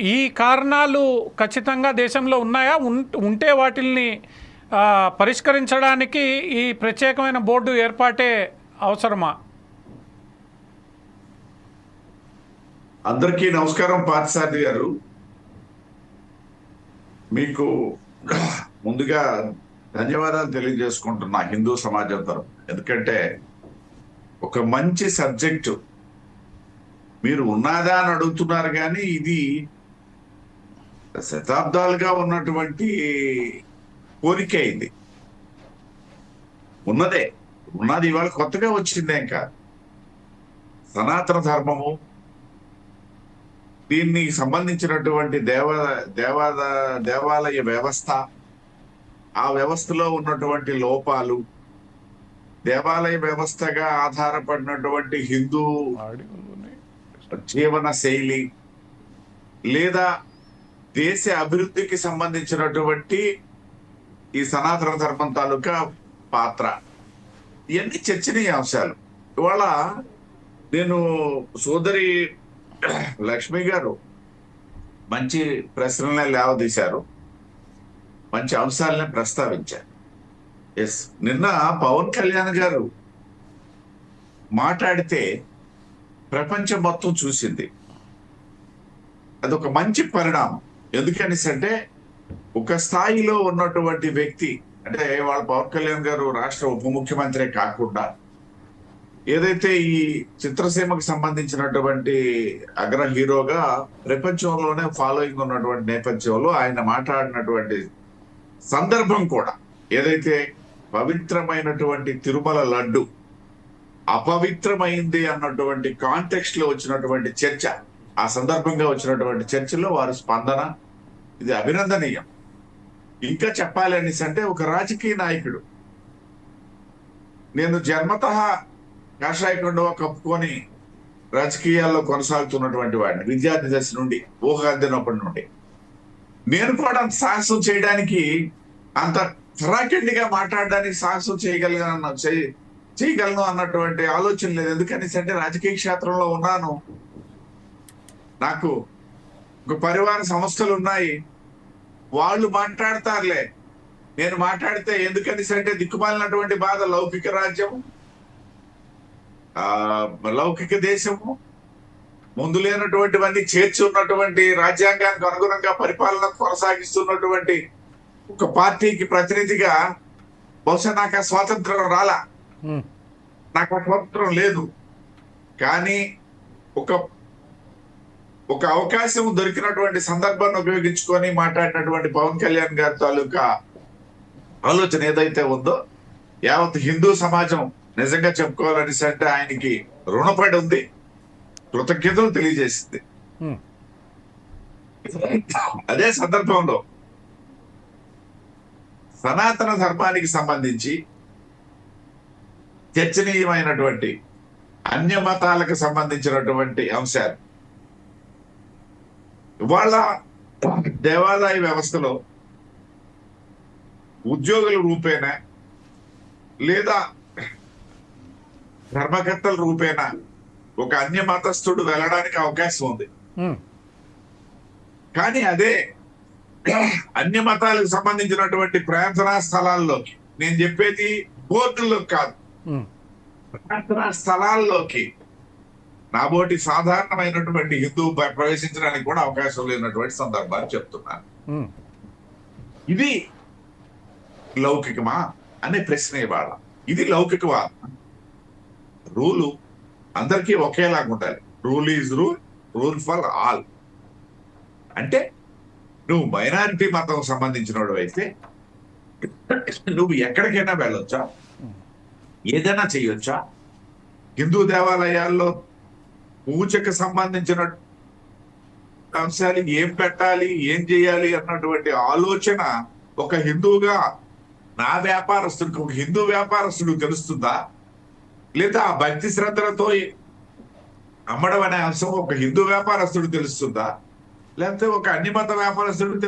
ఈ కారణాలు ఖచ్చితంగా దేశంలో ఉన్నాయా? ఉంటే వాటిల్ని పరిష్కరించడానికి ఈ ప్రత్యేకమైన బోర్డు ఏర్పాటే అవసరమా? అందరికీ నమస్కారం పార్థసారథి గారు. మీకు ముందుగా ధన్యవాదాలు తెలియజేసుకుంటున్నా హిందూ సమాజం తరపు ఎందుకంటే ఒక మంచి సబ్జెక్టు. మీరు ఉన్నదా అని అడుగుతున్నారు కానీ ఇది శతాబ్దాలుగా ఉన్నటువంటి కోరిక ఇది ఉన్నదే. ఉన్నది ఇవాళ కొత్తగా వచ్చిందేం కాదు. సనాతన ధర్మము దీన్ని సంబంధించినటువంటి దేవ దేవాద దేవాలయ వ్యవస్థ ఆ వ్యవస్థలో ఉన్నటువంటి లోపాలు దేవాలయ వ్యవస్థగా ఆధారపడినటువంటి హిందూ జీవన శైలి లేదా దేశ అభివృద్ధికి సంబంధించినటువంటి ఈ సనాతన ధర్మం తాలూకా పాత్ర. ఇవన్నీ చర్చనీయ అంశాలు. ఇవాళ నేను సోదరి లక్ష్మి గారు మంచి ప్రశ్నలనే లేవదీశారు. మంచి అంశాలనే ప్రస్తావించారు. ఎస్ నిన్న పవన్ కళ్యాణ్ గారు మాట్లాడితే ప్రపంచం మొత్తం చూసింది. అదొక మంచి పరిణామం. ఎందుకనేసి అంటే ఒక స్థాయిలో ఉన్నటువంటి వ్యక్తి అంటే వాళ్ళ పవన్ కళ్యాణ్ గారు రాష్ట్ర ఉప ముఖ్యమంత్రి కాకుండా ఏదైతే ఈ చిత్రసీమకు సంబంధించినటువంటి అగ్ర హీరోగా ప్రపంచంలోనే ఫాలోయింగ్ ఉన్నటువంటి నేపథ్యంలో ఆయన మాట్లాడినటువంటి సందర్భం కూడా ఏదైతే పవిత్రమైనటువంటి తిరుమల లడ్డు అపవిత్రమైంది అన్నటువంటి కాంటెక్స్ట్లో వచ్చినటువంటి చర్చ ఆ సందర్భంగా వచ్చినటువంటి చర్చలో వారి స్పందన ఇది అభినందనీయం. ఇంకా చెప్పాలి అనేసి అంటే ఒక రాజకీయ నాయకుడు. నేను జన్మత కాషాయ కప్పుకొని రాజకీయాల్లో కొనసాగుతున్నటువంటి వాడిని విద్యార్థి దశ నుండి ఊహ అందినప్పటి నుండి. నేను కూడా అంత సాహసం చేయడానికి అంత థరాకెండిగా మాట్లాడడానికి సాహసం చేయగలిగాను చేయ- చేయగలను అన్నటువంటి ఆలోచన లేదు. ఎందుకని అంటే రాజకీయ క్షేత్రంలో ఉన్నాను. నాకు ఒక పరివార సంస్థలు ఉన్నాయి. వాళ్ళు మాట్లాడతారులే. నేను మాట్లాడితే ఎందుకని అంటే దిక్కుమాలినటువంటి బాధ లౌకిక రాజ్యం ఆ లౌకిక దేశము ముందు లేనటువంటివన్నీ చేర్చి ఉన్నటువంటి రాజ్యాంగానికి అనుగుణంగా పరిపాలన కొనసాగిస్తున్నటువంటి ఒక పార్టీకి ప్రతినిధిగా బహుశా నాకు ఆ స్వాతంత్రం రాలా. నాకు ఆ స్వాతంత్రం లేదు. కానీ ఒక ఒక అవకాశం దొరికినటువంటి సందర్భాన్ని ఉపయోగించుకొని మాట్లాడినటువంటి పవన్ కళ్యాణ్ గారి తాలూకా ఆలోచన ఏదైతే ఉందో యావత్ హిందూ సమాజం నిజంగా చెప్పుకోవాలని అంటే ఆయనకి రుణపడి ఉంది కృతజ్ఞతలు తెలియజేసింది. అదే సందర్భంలో సనాతన ధర్మానికి సంబంధించి చర్చనీయమైనటువంటి అన్య మతాలకు సంబంధించినటువంటి అంశాలు ఇవాళ దేవాలయ వ్యవస్థలో ఉద్యోగుల రూపేణా లేదా ధర్మకర్తల రూపేణా ఒక అన్య మతస్థుడు వెళ్ళడానికి అవకాశం ఉంది. కానీ అదే అన్య మతాలకు సంబంధించినటువంటి ప్రార్థనా స్థలాల్లోకి నేను చెప్పేది బోర్డుల్లో కాదు. ప్రార్థనా స్థలాల్లోకి నాబోటి సాధారణమైనటువంటి హిందూ ప్ర- ప్రవేశించడానికి కూడా అవకాశం లేనటువంటి సందర్భాలు చెప్తున్నాను ఉమ్, ఇది లౌకికమా అనే ప్రశ్న ఇవాళ. ఇది లౌకికవాదం రూలు అందరికీ ఒకేలాగా ఉండాలి. Rule is rule rule for all. అంటే నువ్వు మైనారిటీ మతం సంబంధించిన అయితే నువ్వు ఎక్కడికైనా వెళ్ళొచ్చా? ఏదైనా చేయొచ్చా హిందూ దేవాలయాల్లో పూజకు సంబంధించిన అంశాలు ఏం పెట్టాలి ఏం చేయాలి అన్నటువంటి ఆలోచన ఒక హిందువుగా నా వ్యాపారస్తుడికి ఒక హిందూ వ్యాపారస్తుడు తెలుస్తుందా? లేదా ఆ భక్తి శ్రద్ధలతో అమ్మడం అనే అంశం ఒక హిందూ వ్యాపారస్తుడు తెలుస్తుందా? లేకపోతే ఒక అన్ని మత వ్యాపారస్తుడు